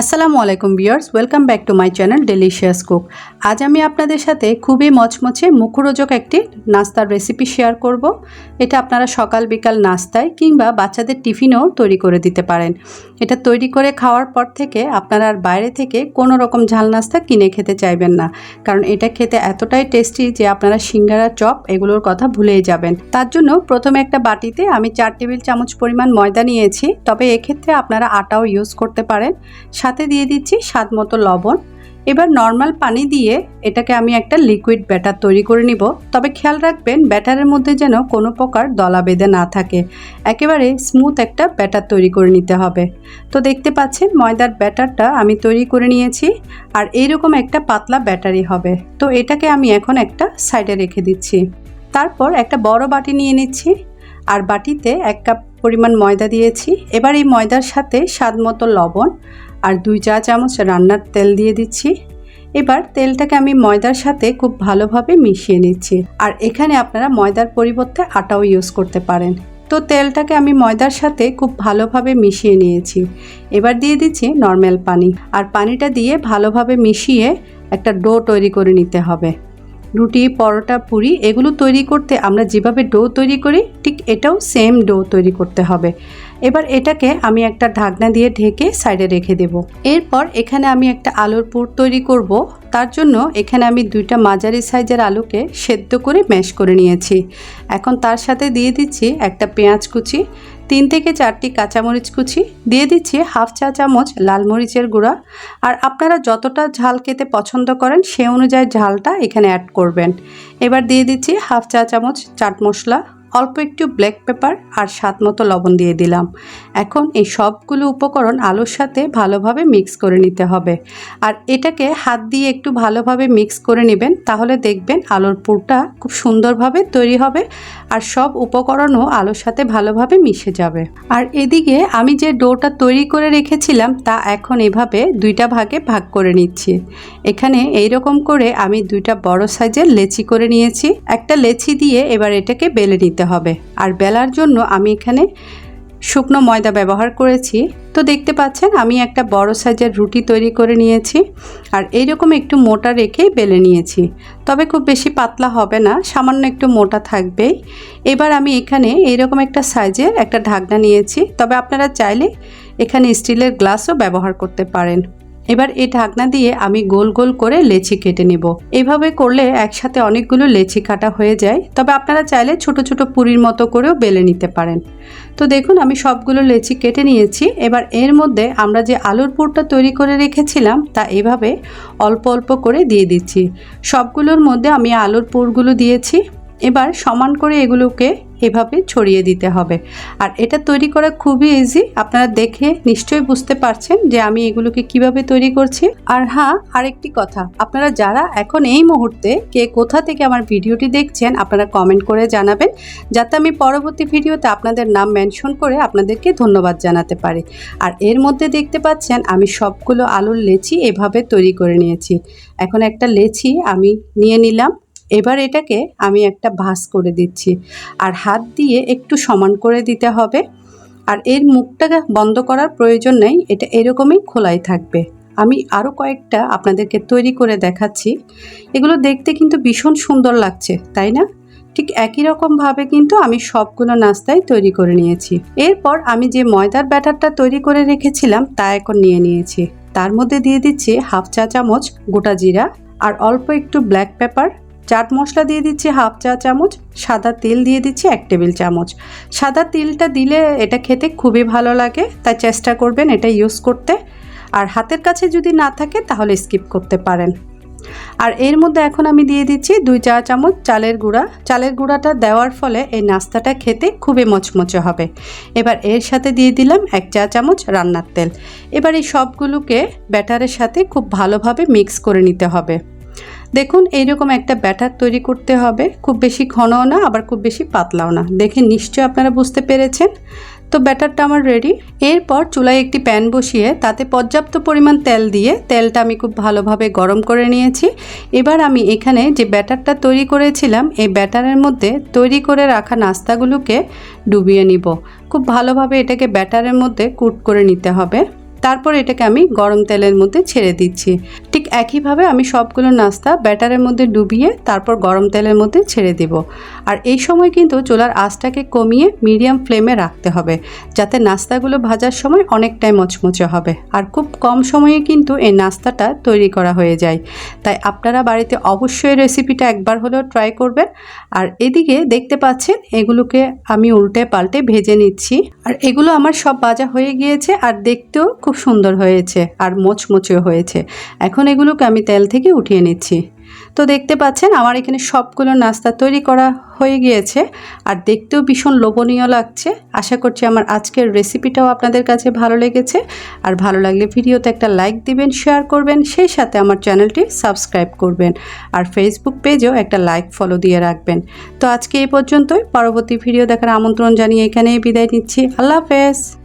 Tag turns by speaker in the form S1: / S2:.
S1: আসসালামু আলাইকুম বিয়ার্স welcome back to my channel delicious cook আজ আমি আপনাদের সাথে খুবই মচমচে মুখরোচক একটি নাস্তার রেসিপি শেয়ার করব। এটা আপনারা সকাল বিকাল নাস্তায় কিংবা বাচ্চাদের টিফিনেও তৈরি করে দিতে পারেন। এটা তৈরি করে খাওয়ার পর থেকে আপনারা আর বাইরে থেকে কোনো রকম ঝাল নাস্তা কিনে খেতে চাইবেন না। কারণ এটা খেতে এতটাই টেস্টি যে আপনারা সিঙ্গারা, চপ এগুলোর কথা ভুলেই যাবেন। তার জন্য প্রথমে একটা বাটিতে আমি চার টেবিল চামচ পরিমাণ ময়দা নিয়েছি। তবে এক্ষেত্রে আপনারা আটাও ইউজ করতে পারেন। সাথে দিয়ে দিচ্ছি স্বাদ মতো লবণ। এবার নর্মাল পানি দিয়ে এটাকে আমি একটা লিকুইড ব্যাটার তৈরি করে নিব। তবে খেয়াল রাখবেন, ব্যাটারের মধ্যে যেন কোনো প্রকার দলা বেঁধে না থাকে। একেবারে স্মুথ একটা ব্যাটার তৈরি করে নিতে হবে। তো দেখতে পাচ্ছেন, ময়দার ব্যাটারটা আমি তৈরি করে নিয়েছি আর এইরকম একটা পাতলা ব্যাটারি হবে। তো এটাকে আমি এখন একটা সাইডে রেখে দিচ্ছি। তারপর একটা বড় বাটি নিয়ে নিচ্ছি আর বাটিতে এক কাপ পরিমাণ ময়দা দিয়েছি। এবার এই ময়দার সাথে স্বাদ মতো লবণ আর দুই চা চামচ রান্নার তেল দিয়ে দিচ্ছি। এবার তেলটাকে আমি ময়দার সাথে খুব ভালোভাবে মিশিয়ে নিচ্ছি। আর এখানে আপনারা ময়দার পরিবর্তে আটাও ইউজ করতে পারেন। তো তেলটাকে আমি ময়দার সাথে খুব ভালোভাবে মিশিয়ে নিয়েছি। এবার দিয়ে দিচ্ছি নর্মাল পানি। আর পানিটা দিয়ে ভালোভাবে মিশিয়ে একটা ডো তৈরি করে নিতে হবে। রুটি, পরোটা, পুরি এগুলো তৈরি করতে আমরা যেভাবে ডো তৈরি করি, ঠিক এটাও সেম ডো তৈরি করতে হবে। এবার এটাকে আমি একটা ঢাকনা দিয়ে ঢেকে সাইডে রেখে দেব। এরপর এখানে আমি একটা আলুর পুর তৈরি করব। তার জন্য এখানে আমি দুইটা মাঝারি সাইজের আলুকে সেদ্ধ করে ম্যাশ করে নিয়েছি। এখন তার সাথে দিয়ে দিচ্ছি একটা পেঁয়াজ কুচি, তিন থেকে চারটি কাঁচামরিচ কুচি, দিয়ে দিচ্ছি হাফ চা চামচ লাল মরিচের গুঁড়া। আর আপনারা যতটা ঝাল খেতে পছন্দ করেন সে অনুযায়ী ঝালটা এখানে অ্যাড করবেন। এবার দিয়ে দিচ্ছি হাফ চা চামচ চাট মশলা। অল্প একটু ব্ল্যাক পেপার আর স্বাদ মতো লবণ দিয়ে দিলাম। এখন এই সবগুলো উপকরণ আলুর সাথে ভালোভাবে মিক্স করে নিতে হবে। আর এটাকে হাত দিয়ে একটু ভালোভাবে মিক্স করে নেবেন, তাহলে দেখবেন আলুর পুরটা খুব সুন্দরভাবে তৈরি হবে আর সব উপকরণও আলুর সাথে ভালোভাবে মিশে যাবে। আর এদিকে আমি যে ডোটা তৈরি করে রেখেছিলাম, তা এখন এভাবে দুইটা ভাগে ভাগ করে নিচ্ছি। এখানে এই রকম করে আমি দুইটা বড় সাইজের লেচি করে নিয়েছি। একটা লেচি দিয়ে এবার এটাকে বেলে নিতে দিতে হবে। আর বেলার জন্য আমি এখানে শুকনো ময়দা ব্যবহার করেছি। তো দেখতে পাচ্ছেন, আমি একটা বড় সাইজের রুটি তৈরি করে নিয়েছি আর এইরকম একটু মোটা রেখেই বেলে নিয়েছি। তবে খুব বেশি পাতলা হবে না, সামান্য একটু মোটা থাকবেই। এবার আমি এখানে এইরকম একটা সাইজের একটা ঢাকনা নিয়েছি। তবে আপনারা চাইলে এখানে স্টিলের গ্লাসও ব্যবহার করতে পারেন। এবার এই ঢাকনা দিয়ে আমি গোল গোল করে লেচি কেটে নেব। এভাবে করলে একসাথে অনেকগুলো লেচি কাটা হয়ে যায়। তবে আপনারা চাইলে ছোট ছোট পুরীর মতো করেও বেলে নিতে পারেন। তো দেখুন, আমি সবগুলো লেচি কেটে নিয়েছি। এবার এর মধ্যে আমরা যে আলুর পুরটা তৈরি করে রেখেছিলাম, তা এভাবে অল্প অল্প করে দিয়ে দিচ্ছি। সবগুলোর মধ্যে আমি আলুর পুরগুলো দিয়েছি। এবার সমান করে এগুলোকে এভাবে ছড়িয়ে দিতে হবে। আর এটা তৈরি করা খুবই ইজি আপনারা দেখে নিশ্চয়ই বুঝতে পারছেন যে আমি এগুলোকে কীভাবে তৈরি করছি। আর হ্যাঁ আরেকটি কথা, আপনারা যারা এখন এই মুহূর্তে কে কোথা থেকে আমার ভিডিওটি দেখছেন, আপনারা কমেন্ট করে জানাবেন, যাতে আমি পরবর্তী ভিডিওতে আপনাদের নাম মেনশন করে আপনাদেরকে ধন্যবাদ জানাতে পারি। আর এর মধ্যে দেখতে পাচ্ছেন, আমি সবগুলো আলুর লেচি এভাবে তৈরি করে নিয়েছি। এখন একটা লেচি আমি নিয়ে নিলাম। এবার এটাকে আমি একটা ভাস করে দিচ্ছি। আর হাত দিয়ে একটু সমান করে দিতে হবে। আর এর মুখটা বন্ধ করার প্রয়োজন নেই, এটা এরকমই খোলাই থাকবে। আমি আরও কয়েকটা আপনাদেরকে তৈরি করে দেখাচ্ছি। এগুলো দেখতে কিন্তু ভীষণ সুন্দর লাগছে, তাই না? ঠিক একই রকমভাবে কিন্তু আমি সবগুলো নাস্তায় তৈরি করে নিয়েছি। এরপর আমি যে ময়দার ব্যাটারটা তৈরি করে রেখেছিলাম, তা এখন নিয়ে নিয়েছি। তার মধ্যে দিয়ে দিচ্ছি হাফ চা চামচ গোটা জিরা আর অল্প একটু ব্ল্যাক পেপার। চাট মশলা দিয়ে দিচ্ছি হাফ চা চামচ, সাদা তেল দিয়ে দিচ্ছি এক টেবিল চামচ। সাদা তেলটা দিলে এটা খেতে খুবই ভালো লাগে, তাই চেষ্টা করবেন এটা ইউজ করতে। আর হাতের কাছে যদি না থাকে তাহলে স্কিপ করতে পারেন। আর এর মধ্যে এখন আমি দিয়ে দিচ্ছি দুই চা চামচ চালের গুঁড়া। চালের গুঁড়াটা দেওয়ার ফলে এই নাস্তাটা খেতে খুবই মচমচে হবে। এবার এর সাথে দিয়ে দিলাম এক চা চামচ রান্নার তেল। এবার এই সবগুলোকে ব্যাটারের সাথে খুব ভালোভাবে মিক্স করে নিতে হবে। দেখুন, এইরকম একটা ব্যাটার তৈরি করতে হবে। খুব বেশি ঘনও না, আবার খুব বেশি পাতলাও না। দেখে নিশ্চয় আপনারা বুঝতে পেরেছেন। তো ব্যাটারটা আমার রেডি এরপর চুলায় একটি প্যান বসিয়ে তাতে পর্যাপ্ত পরিমাণ তেল দিয়ে তেলটা আমি খুব ভালোভাবে গরম করে নিয়েছি। এবার আমি এখানে যে ব্যাটারটা তৈরি করেছিলাম, এই ব্যাটারের মধ্যে তৈরি করে রাখা নাস্তাগুলোকে ডুবিয়ে নিব। খুব ভালোভাবে এটাকে ব্যাটারের মধ্যে কুট করে নিতে হবে। তারপর এটাকে আমি গরম তেলের মধ্যে ছেড়ে দিচ্ছি। একইভাবে আমি সবগুলো নাস্তা ব্যাটারের মধ্যে ডুবিয়ে তারপর গরম তেলের মধ্যে ছেড়ে দিব। আর এই সময় কিন্তু চুলার আঁচটাকে কমিয়ে মিডিয়াম ফ্লেমে রাখতে হবে, যাতে নাস্তাগুলো ভাজার সময় অনেকটাই মচমচে হবে। আর খুব কম সময়ে কিন্তু এই নাস্তাটা তৈরি করা হয়ে যায়। তাই আপনারা বাড়িতে অবশ্যই রেসিপিটা একবার হলেও ট্রাই করবেন। আর এদিকে দেখতে পাচ্ছেন, এগুলোকে আমি উল্টে পাল্টে ভেজে নিচ্ছি। আর এগুলো আমার সব ভাজা হয়ে গিয়েছে আর দেখতেও খুব সুন্দর হয়েছে আর মোচমোচেও হয়েছে। এখন এগুলোকে আমি তেল থেকে উঠিয়ে নিচ্ছি। তো দেখতে পাচ্ছেন আমার এখানে সবগুলো নাস্তা তৈরি করা হয়ে গিয়েছে আর দেখতেও ভীষণ লোভনীয় লাগছে। আশা করছি আমার আজকের রেসিপিটাও আপনাদের কাছে ভালো লেগেছে। আর ভালো লাগলে ভিডিওতে একটা লাইক দিবেন, শেয়ার করবেন, সেই সাথে আমার চ্যানেলটি সাবস্ক্রাইব করবেন। আর ফেসবুক পেজেও একটা লাইক ফলো দিয়ে রাখবেন। তো আজকে এই পর্যন্তই। পরবর্তী ভিডিও দেখার আমন্ত্রণ জানিয়ে এখানেই বিদায় নিচ্ছি। আল্লাহ হাফেজ।